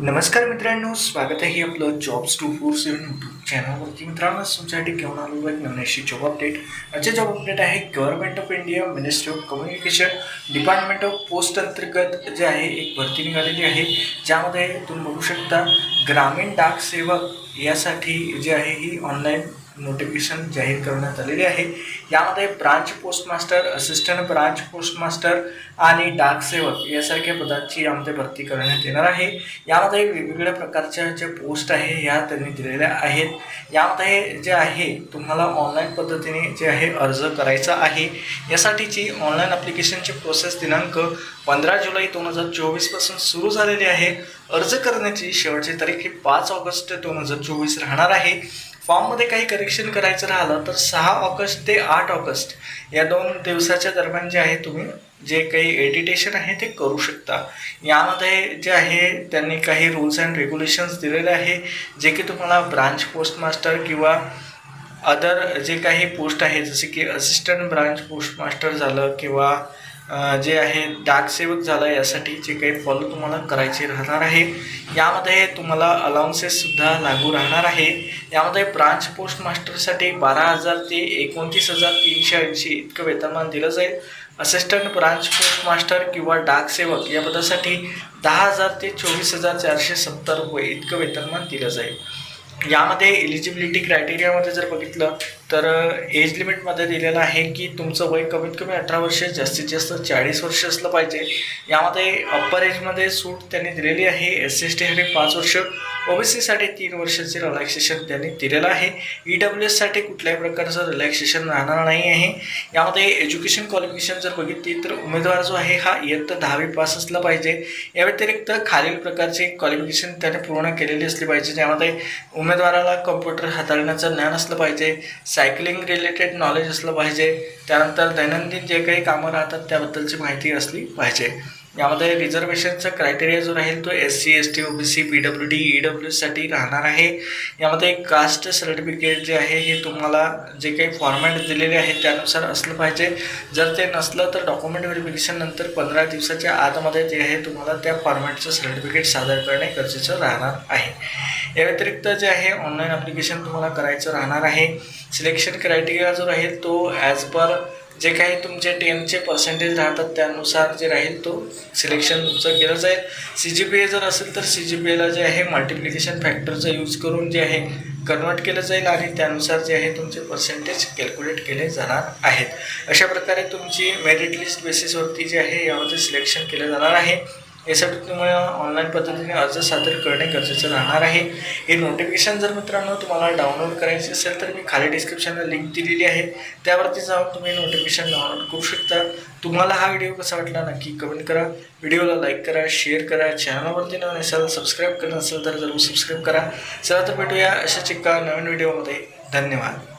नमस्कार मित्रांनो स्वागत आहे आपलं jobs two four seven YouTube चॅनलवरती मित्रांनो तुमच्यासाठी घेऊन आलो एक नवीनशी जॉब अपडेट आजचे जॉब अपडेट आहे government of India ministry of communication department of post अंतर्गत जे आहे एक भरती निघालेली आहे. ज्यामध्ये तुम्ही बघू शकता ग्रामीण डाक सेवक यासाठी जे आहे ही ऑनलाईन नोटिफिकेशन जाहीर करण्यात आलेली आहे. यामध्ये branch postmaster assistant branch postmaster आणि डाक सेवक यासारख्या पदांची यामध्ये भरती करण्यात येणार आहे. यामध्ये वेगवेगळ्या प्रकारच्या ज्या पोस्ट आहे ह्या त्यांनी दिलेल्या आहेत. यामध्ये जे आहे तुम्हाला ऑनलाईन पद्धतीने जे आहे अर्ज करायचा आहे. यासाठीची ऑनलाईन ॲप्लिकेशनची प्रोसेस दिनांक पंधरा जुलै दोन हजार चोवीसपासून सुरू झालेली आहे. अर्ज करण्याची शेवटची तारीख ही पाच ऑगस्ट दोन हजार चोवीस राहणार आहे. फॉर्ममध्ये काही करेक्शन करायचं राहिलं तर सहा ऑगस्ट ते आठ ऑगस्ट या दोन दिवसाच्या दरम्यान जे आहे तुम्ही जे काही एडिटेशन आहे ते करू शकता. यामध्ये जे आहे त्यांनी काही रूल्स अँड रेग्युलेशन्स दिलेले आहे जे की तुम्हाला ब्रांच पोस्ट मास्टर किंवा अदर जे काही पोस्ट आहे जसे की असिस्टंट ब्रांच पोस्ट मास्टर झालं किंवा जे आहे डाकसेवक झालं यासाठी जे काही फॉलो तुम्हाला करायचे राहणार आहे यामध्ये तुम्हाला अलाउन्सेससुद्धा लागू राहणार आहे. यामध्ये ब्रांच पोस्ट मास्टरसाठी बारा हजार ते एकोणतीस हजार तीनशे ऐंशी इतकं वेतनमान दिलं जाईल. असिस्टंट ब्रांच पोस्ट मास्टर किंवा डाकसेवक या पदासाठी दहा हजार ते चोवीस हजार चारशे सत्तर रुपये इतकं वेतनमान दिलं जाईल. यामध्ये एलिजिबिलिटी क्रायटेरियामध्ये जर बघितलं तर एज लिमिटमध्ये दिलेलं आहे की तुमचं वय कमीत कमी अठरा वर्ष जास्तीत जास्त चाळीस वर्ष असलं पाहिजे. यामध्ये अप्पर एजमध्ये सूट त्यांनी दिलेली आहे. एस एस टीसाठी पाच वर्ष ओबीसीसाठी तीन वर्षाचे रिलॅक्सेशन त्यांनी दिलेलं आहे. ई डब्ल्यू एससाठी कुठल्याही प्रकारचं रिलॅक्सेशन राहणार नाही आहे. यामध्ये एज्युकेशन क्वालिफिकेशन जर बघितली तर उमेदवार जो आहे हा इयत्ता दहावी पास असला पाहिजे. या व्यतिरिक्त खालील प्रकारचे क्वालिफिकेशन त्याने पूर्ण केलेली असली पाहिजे. ज्यामध्ये उमेदवाराला कम्प्युटर हाताळण्याचं ज्ञान असलं पाहिजे. सायकलिंग रिलेटेड नॉलेज असलं पाहिजे. त्यानंतर दैनंदिन जे काही कामं राहतात त्याबद्दलची माहिती असली पाहिजे. यामध्ये रिझर्वेशनचा क्रायटेरिया जो राहील तो S C S T O B C P W D E W साठी राहणार आहे. यामध्ये कास्ट सर्टिफिकेट जे आहे हे तुम्हाला जे काही फॉर्मॅट दिलेले आहे त्यानुसार असलं पाहिजे. जर ते नसलं तर डॉक्युमेंट व्हेरिफिकेशन नंतर पंधरा दिवसाच्या आतमध्ये जे आहे तुम्हाला त्या फॉर्मॅटचं सर्टिफिकेट सादर करणे गरजेचं राहणार आहे. या व्यतिरिक्त जे आहे ऑनलाईन ॲप्लिकेशन तुम्हाला करायचं राहणार आहे. सिलेक्शन क्रायटेरिया जो राहील तो ॲज पर जे काही तुमचे टेनचे पर्सेंटेज राहतात त्यानुसार जे राहील तो सिलेक्शन तुमचं केलं जाईल. सी जी पी ए जर असेल तर सी जी पी एला जे आहे मल्टिप्लिकेशन फॅक्टरचा यूज करून जे आहे कन्वर्ट केलं जाईल आणि त्यानुसार जे आहे तुमचे पर्सेंटेज कॅल्क्युलेट केले जाणार आहेत. अशा प्रकारे तुमची मेरिट लिस्ट बेसिसवरती जे आहे यामध्ये सिलेक्शन केलं जाणार आहे. यासाठी तुम्हाला ऑनलाईन पद्धतीने अर्ज सादर करणे गरजेचं राहणार आहे. हे नोटिफिकेशन जर मित्रांनो तुम्हाला डाउनलोड करायचे असेल तर मी खाली डिस्क्रिप्शनला लिंक दिलेली आहे. त्यावरती जाऊन तुम्ही नोटिफिकेशन डाउनलोड करू शकता. तुम्हाला हा व्हिडिओ कसा वाटला नक्की कमेंट करा. व्हिडिओला लाईक करा शेअर करा. चॅनलवरती नवीन असेल सबस्क्राईब करणं असेल तर जरूर सबस्क्राईब करा. चला तर भेटूया अशाच एका नवीन व्हिडिओमध्ये धन्यवाद.